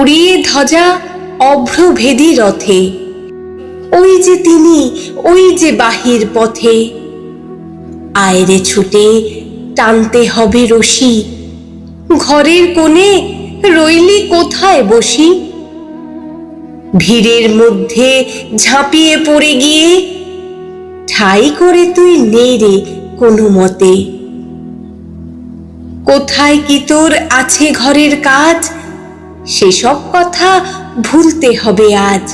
উড়িয়ে ধ্বজা অভ্রভেদী রথে। ওই যে তিনি, ওই যে বাহির পথে। আয়রে ছুটে টানতে হবে রশি। ঘরের কোণে রইলি কোথায় বসি? ভিড়ের মধ্যে ঝাঁপিয়ে পড়ে গিয়ে, ঠাই করে তুই নে রে কোনো মতে। কোথায় কি তোর আছে ঘরের কাজ? সেসব কথা ভুলতে হবে আজ।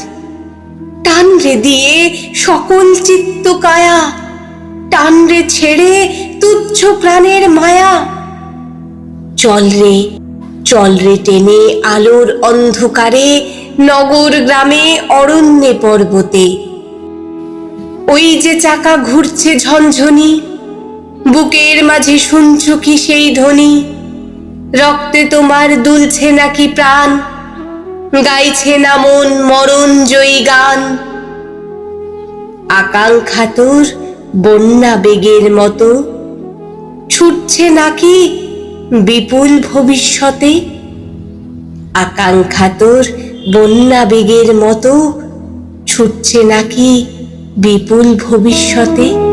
টান রে দিয়ে সকল চিত্ত কায়া টান রে ছেড়ে তুচ্ছ প্রাণের মায়া। চল রে চল রে টেনে আলোর অন্ধকারে, নগর গ্রামে অরণ্যে পর্বতে। ওই যে চাকা ঘুরছে ঝনঝনি, বুকের মাঝে শুনছ কি সেই ধ্বনি? রক্তে তোমার দুলছে নাকি প্রাণ? গাইছে না মন মরণ জয়ী গান? আকাঙ্ক্ষা তোর বন্যা বেগের মতো? ছুটছে নাকি বিপুল ভবিষ্যতে? আকাঙ্ক্ষা তোর বন্যা বেগের মতো? ছুটছে নাকি বিপুল ভবিষ্যতে?